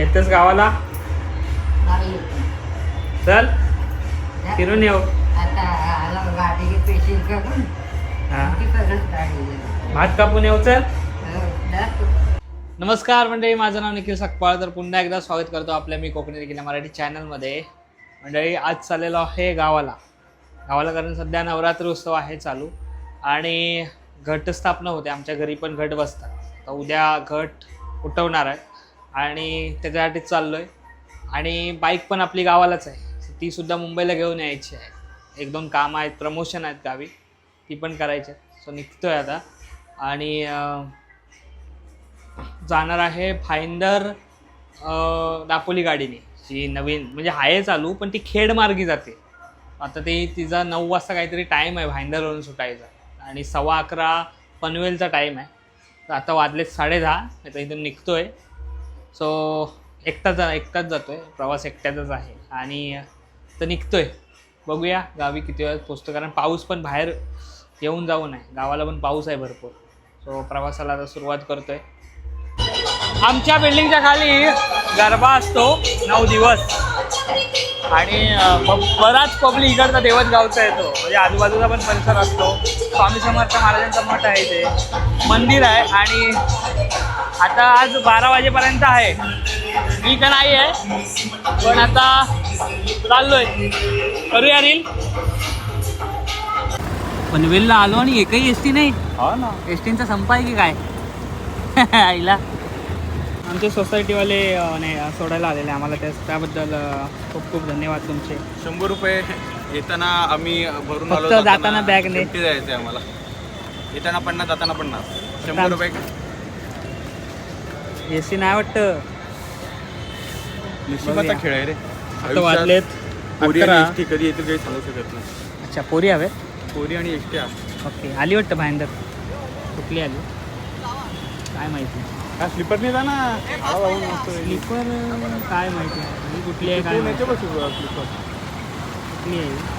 येतेस गावाला? चल फिरून येऊ. हा. भात कापून येऊ चल. हो. नमस्कार मंडळी माझं नाव निखिल सकपाळ. तर पुन्हा एकदा स्वागत करतो आपल्या मी कोकणी देखील मराठी चॅनलमध्ये. मंडळी आज चाललेलो आहे गावाला. गावाला कारण सध्या नवरात्र उत्सव आहे चालू. आणि घटस्थापना होते. आमच्या घरी पण घट बसतात. तर उद्या घट उठवणार आहे. आणि त्याच्यासाठीच चाललो आहे आणि बाईक पण आपली गावालाच आहे. ती सुद्धा मुंबईला घेऊन यायची आहे. एक दोन कामं आहेत प्रमोशन आहेत गावी. ती पण करायची आहेत सो आहे आता. आणि जाणार आहे फाइंडर दापोली गाडीने. जी नवीन म्हणजे आहे चालू पण ती खेडमार्गी जाते. आता ते तिचा नऊ वाजता काहीतरी टाईम आहे भाईंदरवरून सुटायचा. आणि सव्वा अकरा पनवेलचा टाईम आहे. तर आता वाजले साडे दहा आता इथून निघतो आहे सो एकटाच एकटाच जातो आहे प्रवास एकट्याचाच आहे. आणि तर निघतो आहे बघूया गावी किती वेळात पोचतो कारण पाऊस पण बाहेर येऊन जाऊन आहे गावाला पण पाऊस आहे भरपूर. सो प्रवासाला आता सुरुवात करतो आहे आमच्या बिल्डिंगच्या खाली गरबा असतो. नऊ दिवस. आणि बराच पब्लिक इकडचा देवत गावचा येतो. म्हणजे आजूबाजूचा पण परिसर असतो. स्वामी समर्थ महाराजांचा मठ आहे ते मंदिर आहे. आणि आता आज बारा वाजेपर्यंत आहे. मी तर नाही आहे पण आता चाललोय. करूया रील पनवेलला आलो आणि एकही एस टी नाही. हा ना. एस टींचा संप आहे की काय? आईला. आमचे सोसायटीवाले नाही सोडायला आलेले आम्हाला त्या त्याबद्दल खूप खूप धन्यवाद तुमचे. शंभर रुपये येताना आम्ही भरून फक्त आलो जाताना bag ने. फिफ्टी जायचं आम्हाला. येताना पन्नास जाताना पन्नास. शंभर रुपये ए सी नाही वाटतं. खेळ आहे रे. आता वाजलेत पोरी अकरा. आणि एसटी कधी येतील काही सांगू शकत नाही. अच्छा पोरी हवे? पोरी आणि एसटी ओके आली वाटतं भाईंदर कुठली आली? काय माहिती? हा स्लीपर नाही जा ना स्लीपर काय माहिती? ही कुठली आहे काय माहिती? स्लीपर. कुठली आहे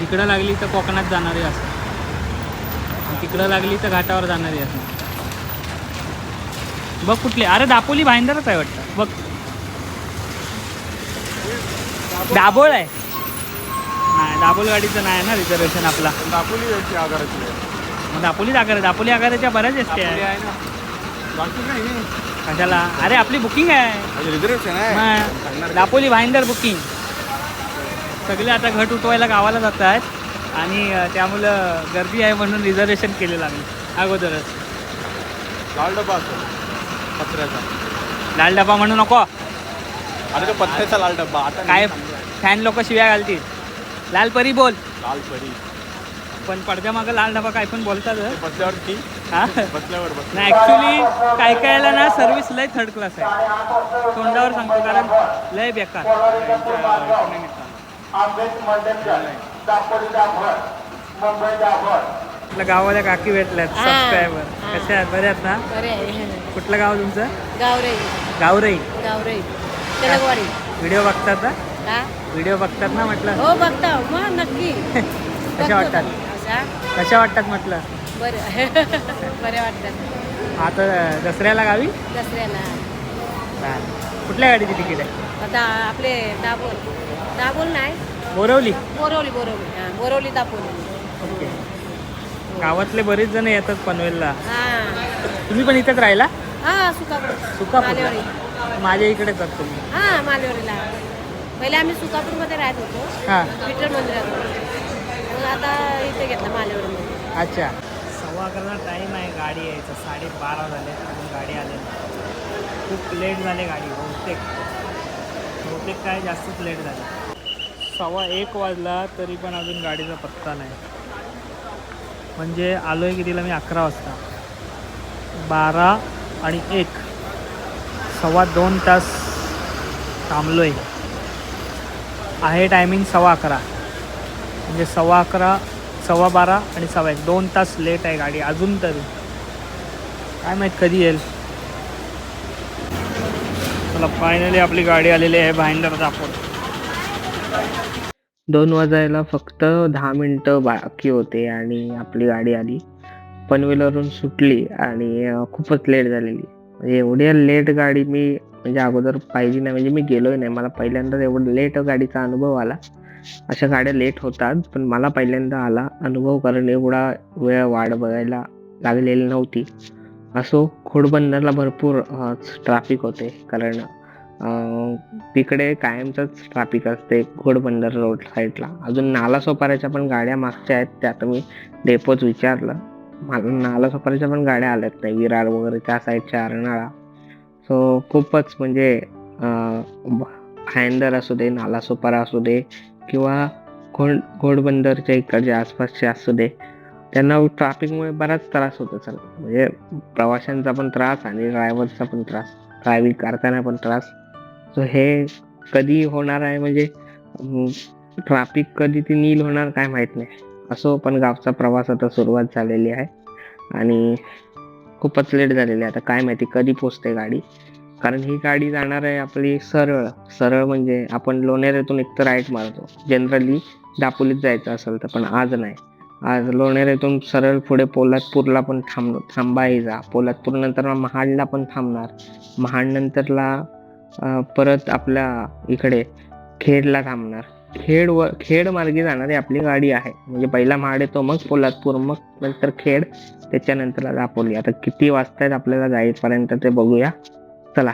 तिकडं लागली तर कोकणात जाणारी असं तिकडं लागली तर घाटावर जाणारी असं बघ कुठली. अरे दापोली भाईंदरच आहे वाटतं. बघ. दाभोळ आहे. नाही दापोली गाडीचं नाही ना रिझर्वेशन आपला. दापोली आगाराची मग दापोली आगार दापोली आगाराच्या बऱ्याच एस दापोली आहे आहे ना. बाकी काही नाही. कशाला? अरे आपली बुकिंग आहे. रिझर्वेशन आहे. दापोली भाईंदर बुकिंग सगळे आता घट उठवायला गावाला जात आहेत आणि त्यामुळं गर्दी आहे म्हणून रिझर्वेशन केलेलं आम्ही. अगोदरच. लाल डबा असतो पत्र्याचा लाल डबा म्हणू नको. अरे तो पत्र्याचा लाल डब्बा आता काय. फॅन लोक शिव्या घालतील. लाल परी बोल. लाल परी. पण पडद्या मागं लाल डबा काय पण बोलतात. बसल्यावर ती हा? बसल्यावर बस नाही ॲक्च्युली काय कायला ना सर्व्हिस लय थर्ड क्लास आहे. तोंडावर सांगतो कारण लय बेकार. आपल्या गावाला काकी भेटल्यात. सबस्क्रायबर. कशा आहेत? बऱ्या आहेत ना? बरे कुठलं गाव तुमचं? गावराई. गावरई. गावराई. तेलगवाडी. व्हिडिओ बघतात ना? व्हिडिओ बघतात ना म्हटलं? हो बघता मग नक्की. कशा वाटतात? कशा वाटतात म्हटलं? बरं. बरे वाटतात. आता दसऱ्याला गावी? दसऱ्याला. चालेल. कुठल्या गाडीची तिकीट आहे? आता आपले दाबोल दाबोल नाही. बोरवली. बोरवली बोरवली. हा बोरवली दापोली. ओके. गावातले बरेच जण येतात पनवेलला. हा. तुम्ही पण इथेच राहिला? हा सुकापूर माझ्या इकडेच आहात तुम्ही. हा मालेवाडीला पहिले आम्ही सुकापूरमध्ये राहत होतो. हां. विठ्ठल मंदिरात. मग आता इथे घेतलं मालेवाडीमध्ये अच्छा. सव्वा अकराचा टाईम आहे गाडी यायचा. साडेबारा झाले अजून गाडी आले नाही. खूप लेट झाले गाडी बहुतेक. बहुतेक काय जास्तच लेट झाले. सव्वा एक वाजला तरी पण अजून गाडीचा पत्ता नाही. म्हणजे आलो आहे कितीला मी अकरा वाजता. बारा आणि एक. सव्वा दोन तास थांबलो आहे आहे टायमिंग सव्वा अकरा. म्हणजे सव्वा अकरा सव्वा बारा आणि सव्वा एक. दोन तास लेट आहे गाडी अजून तरी. काय माहीत कधी येईल. चला फायनली आपली गाडी आलेली आहे भाईंदर दापोल दोन वाजायला फक्त दहा मिनटं बाकी होते आणि आपली गाडी आली. पनवेलवरून सुटली आणि खूपच लेट झालेली. म्हणजे एवढ्या लेट गाडी मी म्हणजे अगोदर पाहिजे नाही म्हणजे मी गेलोय नाही. मला पहिल्यांदा एवढं लेट गाडीचा अनुभव आला. अशा गाड्या लेट होतात पण मला पहिल्यांदा आला अनुभव कारण एवढा वेळ वाढ बघायला लागलेली नव्हती. असो खोडबंदरला भरपूर ट्रॅफिक होते. कारण तिकडे कायमचंच ट्रॅफिक असते घोडबंदर रोड साईडला अजून नालासोपाऱ्याच्या पण गाड्या मागच्या आहेत त्या आता मी डेपोच विचारलं. मला नालासोपाऱ्याच्या पण गाड्या आल्यात नाही विरार वगैरे त्या साईडच्या अर्नाळा सो खूपच म्हणजे हायंदर असू दे नालासोपारा असू दे किंवा घोड घोडबंदरच्या इकडच्या आसपासचे असू दे त्यांना ट्रॅफिकमुळे बराच त्रास होतो सर. म्हणजे प्रवाशांचा पण त्रास आणि ड्रायव्हरचा पण त्रास ड्रायव्हिंग करताना पण त्रास. सो हे कधी होणार आहे? म्हणजे ट्राफिक कधी ती नील होणार काय माहीत नाही. असो पण गावचा प्रवास आता सुरुवात झालेली आहे. आणि खूपच लेट झालेली आहे. आता काय माहिती कधी पोचते गाडी. कारण ही गाडी जाणार आहे आपली सरळ. सरळ म्हणजे आपण लोणेरेतून एक तर राईट मारतो. जनरली दापोलीत जायचं असेल तर पण आज नाही. आज लोणेरेतून सरळ पुढे पोलादपूरला पण थांब थांबा जा. पोलादपूर नंतर महाडला पण थांबणार. महाड नंतरला परत आपल्या इकडे खेडला थांबणार. खेड व खेड मार्गे जाणारी आपली गाडी आहे. म्हणजे पहिला महाड येतो मग पोलादपूर मग नंतर खेड त्याच्यानंतर दापोली. आता किती वाजतायत आपल्याला जाईपर्यंत ते बघूया. चला.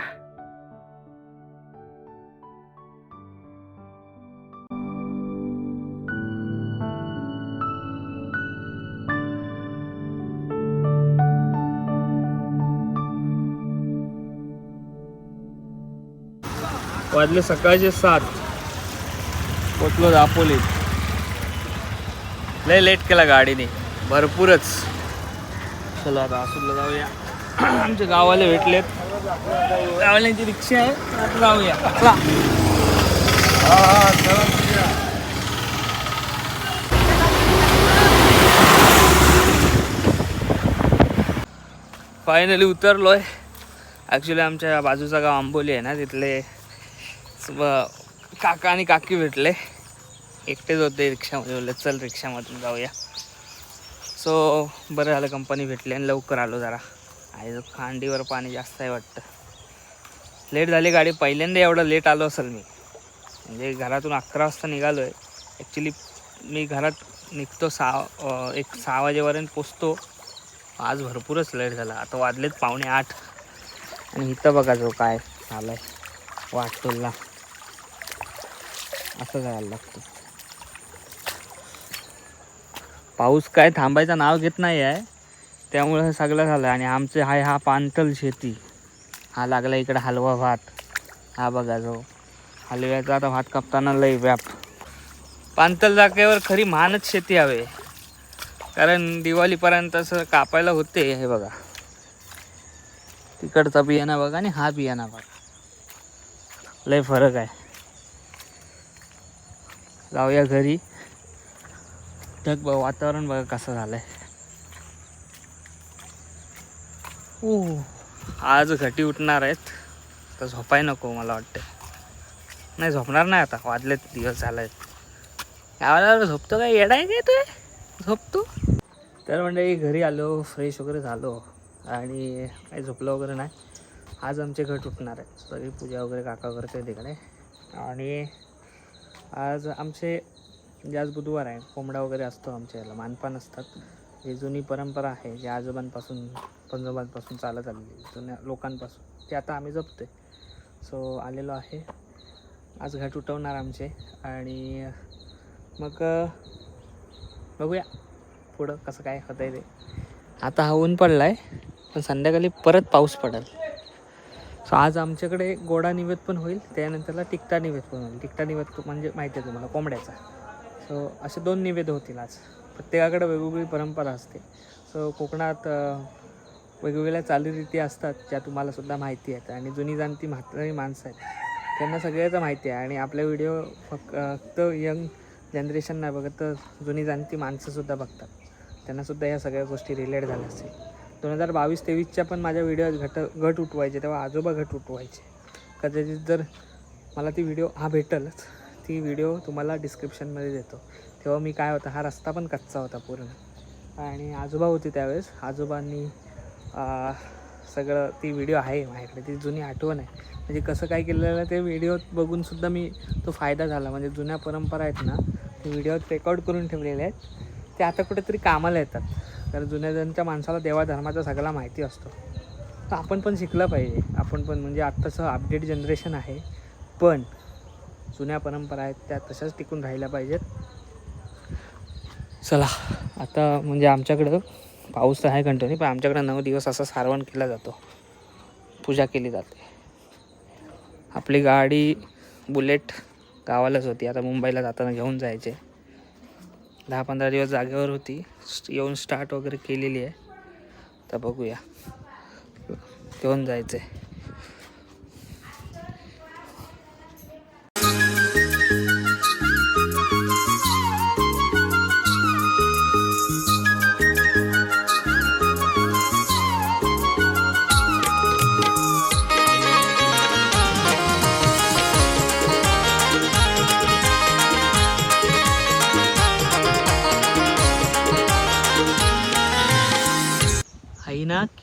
वाजले सकाळचे सात. पोचलो दापोलीत लय लेट केला गाडीने. भरपूरच. चला आता आसूरला जाऊया. आमचे गावाले भेटलेत. गावाल्यांची रिक्षा आहे. आता जाऊया. चला. फायनली उतरलोय. ॲक्च्युली आमच्या बाजूचा गाव आंबोली आहे ना तिथले व- काका आणि काकी भेटले. एकटेच होते रिक्षामध्ये बोलले चल रिक्षामधून जाऊया. सो बरं झालं कंपनी भेटली आणि लवकर आलो जरा. आणि जो खांडीवर पाणी जास्त आहे वाटतं. लेट झाली गाडी पहिल्यांदा एवढं लेट आलो असेल मी. म्हणजे घरातून अकरा वाजता निघालो आहे ॲक्च्युली मी घरात निघतो सहा एक सहा वाजेपर्यंत पोचतो. आज भरपूरच लेट झाला. आता वाजलेत पावणे आठ. आणि इथं बघा जो काय झालं आहे वाटतोला असं जायला लागतं. पाऊस काय थांबायचं नाव घेत नाही आहे. त्यामुळे हे सगळं झालं आणि आमचे आहे हा पानतल शेती. हा लागला इकडं हलवा भात. हा बघा जो हलव्याचा आता भात कापताना लय व्याप. पानतल जागेवर खरी महानच शेती हवे. कारण दिवाळीपर्यंत असं कापायला होते हे बघा. तिकडचा बियाणा बघा आणि हा बियाणा बघा. लय फरक आहे. जाऊया घरी. ढग बघ वातावरण बघा कसं झालंय. ओ आज घटी उठणार आहेत. तर झोपाय नको मला वाटतं नाही झोपणार नाही आता. वाजलेत दिवस झालाय यावेळेला झोपतो काय? येडा आहे काय तू? झोपतो? तर म्हणजे घरी आलो फ्रेश वगैरे झालो. आणि काही झोपलं वगैरे नाही. आज आमचे घट उठणार आहे सगळी पूजा वगैरे काका करते तिकडे. आणि आज आमचे आज बुधवार आहे कोंबडा वगैरे असतो आमच्या याला मानपान असतात. ही जुनी परंपरा आहे जी आजोबांपासून पंजोबांपासून चालत आलेली जुन्या लोकांपासून. ते आता आम्ही जपतो आहे सो आलेलो आहे. आज घट उठवणार आमचे आणि मग बघूया पुढं कसं काय होतं आहे ते. आता हा ऊन पडला आहे पण संध्याकाळी परत पाऊस पडेल. सो आज आमच्याकडे गोडा निवेद पण होईल त्यानंतरला टिकटा निवेद पण होईल. टिकटा निवेद म्हणजे माहिती आहे तुम्हाला कोंबड्याचा. सो असे दोन निवेद होतील आज. प्रत्येकाकडे वेगवेगळी परंपरा असते. सो कोकणात वेगवेगळ्या चालीरीती असतात ज्या तुम्हाला सुद्धा माहिती आहेत. आणि जुनी जाणती म्हातारी माणसं आहेत. त्यांना सगळ्याचं माहिती आहे. आणि आपले व्हिडिओ फक्त फक्त यंग जनरेशन नाही बघत तर जुनी जाणती माणसंसुद्धा बघतात. त्यांनासुद्धा या सगळ्या गोष्टी रिलेट झाल्या असतील. दोन हजार बावीस तेवीसच्या पण माझ्या व्हिडिओ घट घट उठवायचे तेव्हा आजोबा घट उठवायचे. कदाचित जर मला ती व्हिडिओ हा भेटलच ती व्हिडिओ तुम्हाला डिस्क्रिप्शनमध्ये देतो. तेव्हा मी काय होता हा रस्ता पण कच्चा होता पूर्ण. आणि आजोबा होते त्यावेळेस. आजोबांनी सगळं ती व्हिडिओ आहे माझ्याकडे ती जुनी आठवण आहे. म्हणजे कसं काय केलेलं ते व्हिडिओ बघूनसुद्धा मी तो फायदा झाला. म्हणजे जुन्या परंपरा आहेत ना ते व्हिडिओत रेकॉर्ड करून ठेवलेले आहेत. ते आता कुठेतरी कामाला येतात. कारण जुन्या जणच्या माणसाला देवाधर्माचा सगळा माहिती असतो. तर आपण पण शिकलं पाहिजे. आपण पण म्हणजे आत्ताचं अपडेट जनरेशन आहे. पण जुन्या परंपरा आहेत त्या तशाच टिकून राहिल्या पाहिजेत. चला आता म्हणजे आमच्याकडं पाऊस तर आहे कंटिन्यू पण आमच्याकडं नऊ दिवस असा सारवण केला जातो. पूजा केली जाते. आपली गाडी बुलेट गावालाच होती. आता मुंबईला जाताना घेऊन जायचे. दहा पंधरा दिवस जागेवर होती. येऊन स्टार्ट वगैरे केलेली आहे. तर बघूया. घेऊन जायचं आहे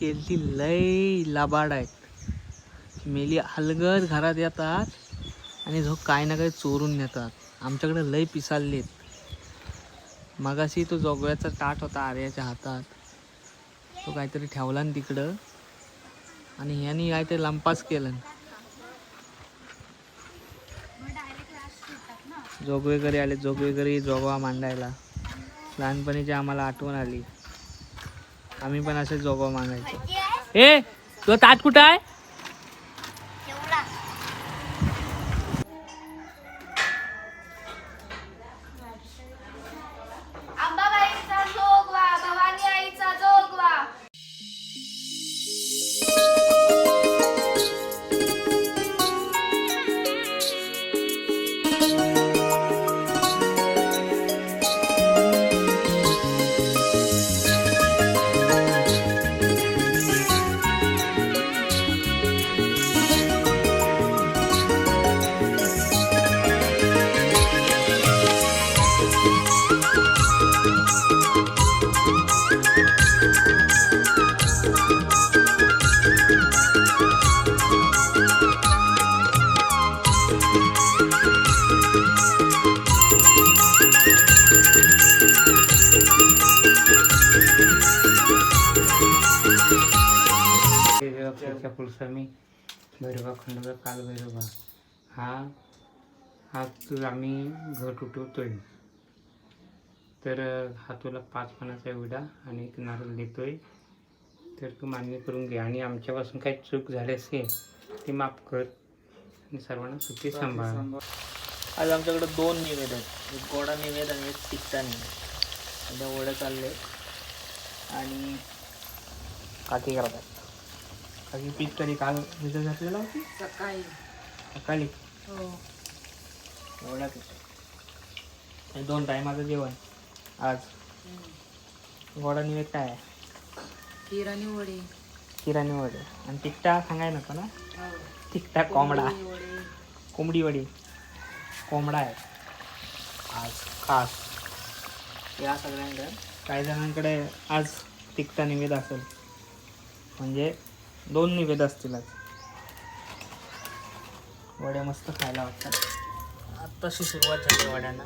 केली लय लाबाड आहेत. मेली हलगत घरात येतात आणि जो काय ना काही चोरून नेतात. आमच्याकडे लय पिसाललेत मगाशी तो जोगव्याचा ताट होता आर्याच्या हातात. तो काहीतरी ठेवला न तिकडं. आणि ह्यानी काय ते लंपास केलं जोगवेकरी आले जोगवेकरी जोगवा मांडायला. लहानपणीची आम्हाला आठवण आली. आम्ही पण असे जोगवा मागायचो. हे तुझं ताट कुठं आहे? कुलस्वामी भैरवा खंडोबा काल भैरवा. हा हा तुला आम्ही घट उठवतोय तर हा तुला पाच पानाचा विडा आणि एक नारळ देतोय. तर तू मान्य करून घे. आणि आमच्यापासून काही चूक झाली असेल ती माफ कर. आणि सर्वांना सुखी सांभाळ. आज आमच्याकडे दोन निवेद आहेत. एक गोडा निवेद आणि एक तिखटा निवेद. आता वडे चालले आणि काकी करत पीठ कधी काल भिजत घातलेला होती सकाळी सकाळी हो। एवढा हे दोन टायमाचं जेवण. आज. गोडा निवेद काय? आहे किराणी वडी. किराणी वडे. आणि तिखटा सांगाय नको ना? हो. तिखटा कोंबडा वडी. कोंबडी वडी. कोंबडा आहे. आज खास. या सगळ्यांकडे. काही जणांकडे आज तिखटा निवेद असेल. म्हणजे दोन निवेद असतील आज. वडे मस्त खायला वाटतात. आत्ताशी सुरुवात झाली वड्यांना.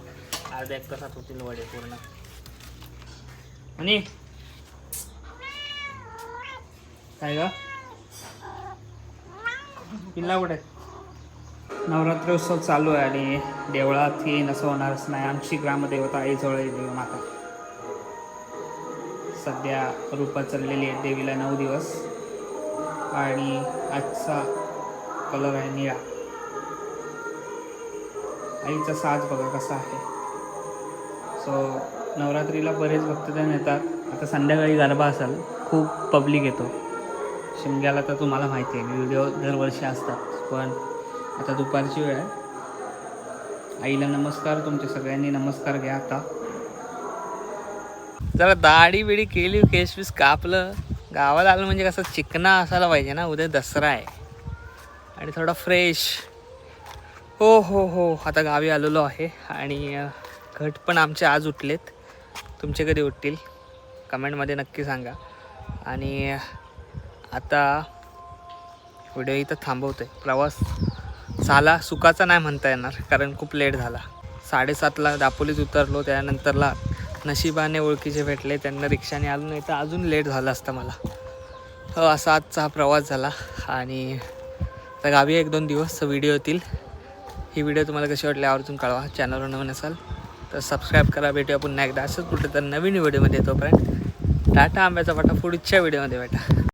अर्ध्या एक तासात होतील वडे पूर्ण. आणि? काय ग? पिल्ला कुठे? आहेत? नवरात्र उत्सव चालू आहे आणि देवळात येईन असं होणारच नाही. आमची ग्रामदेवता आई जवळ देवी माता. सध्या रूपात चाललेली आहे देवीला नऊ दिवस. आणि आजचा कलर आहे निळा. आईचा साज बघा कसा आहे. सो नवरात्रीला बरेच भक्तजण येतात. आता संध्याकाळी गरबा असेल. खूप पब्लिक येतो. शिमग्याला तर तुम्हाला माहिती आहे. व्हिडिओ दरवर्षी असतात. पण आता दुपारची वेळ आहे. आईला नमस्कार. तुमच्या सगळ्यांनी नमस्कार घ्या आता. जरा दाढी बिडी केली केस बीस कापलं. गावात आलं म्हणजे कसं चिकना असायला पाहिजे ना उद्या दसरा आहे. आणि थोडा फ्रेश हो हो हो. आता गावी आलेलो आहे आणि घट पण आमचे आज उठलेत. तुमचे कधी उठतील? कमेंटमध्ये नक्की सांगा. आणि आता व्हिडिओ इथं थांबवतोय. प्रवास झाला सुखाचा नाही म्हणता येणार कारण खूप लेट झाला. साडेसातला दापोलीत उतरलो त्यानंतरला नशिबाने ओळखीचे भेटले त्यांना रिक्षाने आलो नाही तर अजून लेट झालं असतं मला. हो असा आजचा हा प्रवास झाला आणि आता गावी एक दोन दिवस व्हिडिओ येतील. ही व्हिडिओ तुम्हाला कशी वाटली आवर्जून कळवा. चॅनलवर नवीन असाल तर सबस्क्राईब करा. भेटूया पुन्हा एकदा असंच कुठं तर नवीन व्हिडिओमध्ये तोपर्यंत टाटा आंब्याचा फाटा पुढच्या व्हिडिओमध्ये भेटा.